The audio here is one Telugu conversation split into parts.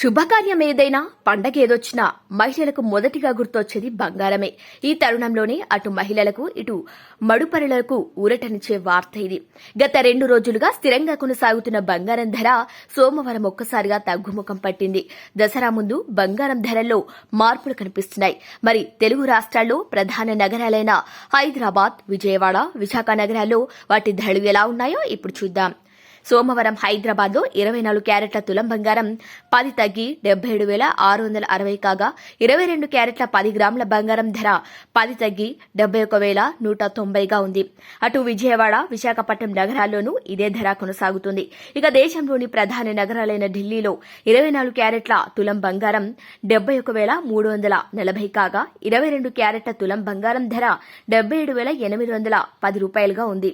శుభకార్యం ఏదైనా పండగ ఏదొచ్చినా మహిళలకు మొదటిగా గుర్తొచ్చేది బంగారమే. ఈ తరుణంలోనే అటు మహిళలకు ఇటు మడుపరులకు ఊరటనిచ్చే వార్త ఇది. గత రెండు రోజులుగా స్థిరంగా కొనసాగుతున్న బంగారం ధర సోమవారం ఒక్కసారిగా తగ్గుముఖం పట్టింది. దసరా ముందు బంగారం ధరల్లో మార్పులు కనిపిస్తున్నాయి. మరి తెలుగు రాష్ట్రాల్లో ప్రధాన నగరాలైన హైదరాబాద్ విజయవాడ విశాఖ నగరాల్లో వాటి ధరలు ఎలా ఉన్నాయో ఇప్పుడు చూద్దాం. సోమవారం హైదరాబాద్లో ఇరవై నాలుగు క్యారెట్ల తులం బంగారం పది తగ్గి డెబ్బై ఏడు వేల ఆరు వందల అరవై కాగా ఇరవై రెండు క్యారెట్ల పది గ్రాముల బంగారం ధర పది తగ్గి డెబ్బై ఒక వేల నూట తొంభైగా ఉంది. అటు విజయవాడ విశాఖపట్నం నగరాల్లోనూ ఇదే ధర కొనసాగుతుంది. ఇక దేశంలోని ప్రధాన నగరాలైన ఢిల్లీలో ఇరవై నాలుగు క్యారెట్ల తులం బంగారం డెబ్బై ఒక వేల మూడు వందల నలభై కాగా ఇరవై రెండు క్యారెట్ల తులం బంగారం ధర డెబ్బై ఏడు వేల ఎనిమిది వందల పది రూపాయలుగా ఉంది.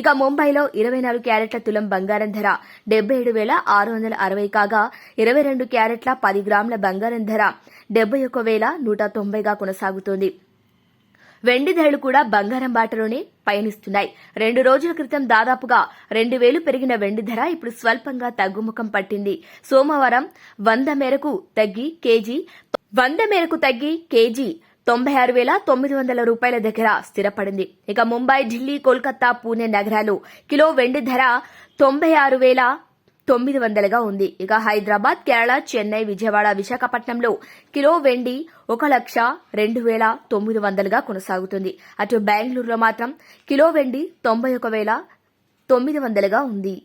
ఇక ముంబైలో ఇరవై నాలుగు క్యారెట్ల తులం బంగారం ధర డెబ్బై ఏడు వేల ఆరు వందల అరవై కాగా ఇరవై రెండు క్యారెట్ల పది గ్రాముల బంగారం ధర డెబ్బై ఒక వేల నూట తొంభైగా కొనసాగుతోంది. వెండి ధరలు కూడా బంగారం బాటలోనే పయనిస్తున్నాయి. రెండు రోజుల క్రితం దాదాపుగా రెండు వేలు పెరిగిన వెండి ధర ఇప్పుడు స్వల్పంగా తగ్గుముఖం పట్టింది. సోమవారం వంద మేరకు తగ్గి కేజీ వంద మేరకు తగ్గి కేజీ తొంభై ఆరు వేల తొమ్మిది వందల రూపాయల దగ్గర స్థిరపడింది. ఇక ముంబై ఢిల్లీ కోల్కతా పూణే నగరాలు కిలో వెండి ధర తొంభై ఆరు వేల తొమ్మిది వందలుగా ఉంది. ఇక హైదరాబాద్ కేరళ చెన్నై విజయవాడ విశాఖపట్నంలో కిలో వెండి ఒక లక్ష రెండు వేల తొమ్మిది వందలుగా కొనసాగుతుంది. అటు బెంగళూరులో మాత్రం కిలో వెండి తొంభై ఒక వేల తొమ్మిది వందలుగా ఉంది.